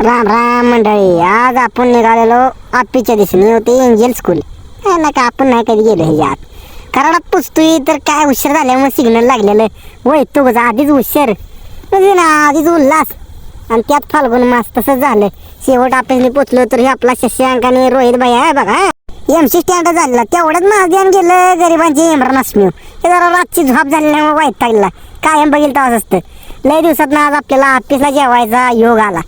राम राम मंडळी आज आपण निघालेलो आपीच्या दिशेने होते एंजल स्कूल काय ना का आपण नाही कधी गेलो ह्याच्या आत कराडात पुसतोय तर काय उशीर झाल्यामुळे सिग्नल लागलेलं. वय तू आधीच उशीर. म्हणजे ना आधीच उल्हास. आणि त्यात फाल्गुन मास तसंच झालं. शेवट आपण पोचलो तर हे आपला शशांक आणि रोहित भाई आहे बघा. एम सी स्टँड झालेला. तेवढंच माझं ध्यान गेलं गरिबांची इम्रान अस्मिव हे जरा रातची झोप झाल्यामुळे वाईट टाकला कायम बघेल तेव्हाच असतं. लय दिवसात आज आपल्याला ऑफिसला जेवायचा योग आला.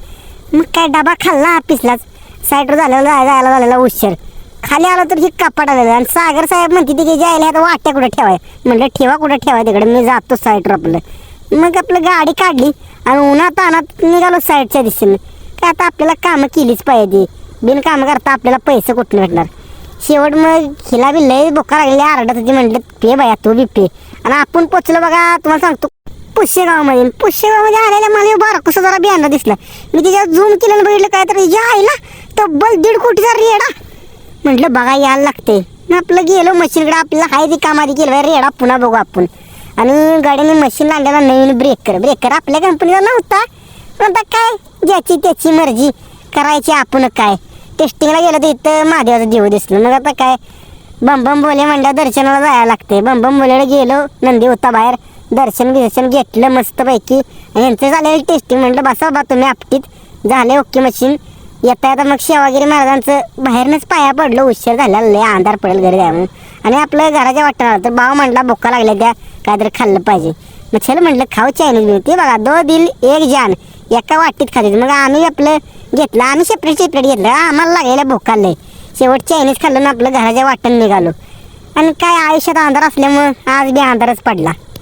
मग काय डबा खाल्ला ऑफिसलाच? साईडवर झालेला जायला झालेला उशीर. खाली आलो तर ही कपाट आलेलं आणि सागर साहेब म्हणते तिथे की जायला आता वाट्या कुठं ठेवाय? म्हणलं ठेवा कुठं ठेवाय तिकडे? मी जातो साईडवर आपलं. मग आपलं गाडी काढली आणि उन्हात अनात निघालो साईडच्या दिशेने. काय आता आपल्याला कामं केलीच पाहिजे. बिन कामं करता आपल्याला पैसे कुठून भेटणार? शेवट मग हिला बी लय बोका लागलेली आरडत होती म्हटलं पे बाया तू बी पे. आणि आपण पोचलो बघा तुम्हाला सांगतो. पुष्यगावमध्ये पुष्यगावमध्ये आलेल्या मला बारा कसं जरा बियाणं दिसला. मी त्याच्यात झूम केल्यानं बघितलं काय तर या आईला तब्बल दीड कोटीचा रेडा. म्हटलं बघा यायला लागते मग आपलं गेलो मशीनकडे आपल्याला हाय ती कामाधी केलं रेडा पुन्हा बघू आपण. आणि गाडीने मशीन आणलेला नवीन ब्रेकर ब्रेकर आपल्या कंपनीचा नव्हता. पण आता काय ज्याची त्याची मर्जी करायची आपण काय. टेस्टिंगला गेलं तर इथं महादेवाचं देव दिसलं. मग आता काय बम बोले म्हणलं दर्शनाला जायला लागते बंबम बोलेला गेलो नंदी होता बाहेर. दर्शन बिर्शन घेतलं मस्तपैकी. यांचं झालं टेस्टिंग म्हटलं बसा बा तुम्ही आपटीत. झाले ओके मशीन येता येता मग शिवागिरी महाराजांचं बाहेरनंच पाया पडलं उशीर झाला लय अंधार पडेल घरी म्हणून आणि आपलं घराच्या वाटणार तर भाव म्हटला बोका लागल्या त्या काहीतरी खाल्लं पाहिजे. मग चल म्हटलं खाऊ चायनीज मिळते बघा दो दिल एक जान. एका वाटीत खाते मग आम्ही आपलं घेतलं आम्ही सेपरेट सेपरेट घेतलं. आम्हाला लागलेल्या भोकाललंय शेवट चायनीज खाल्लं ना आपलं घराच्या वाटण निघालो. आणि काय आयुष्यात अंधार असल्यामुळं आज बी अंधारच पडला.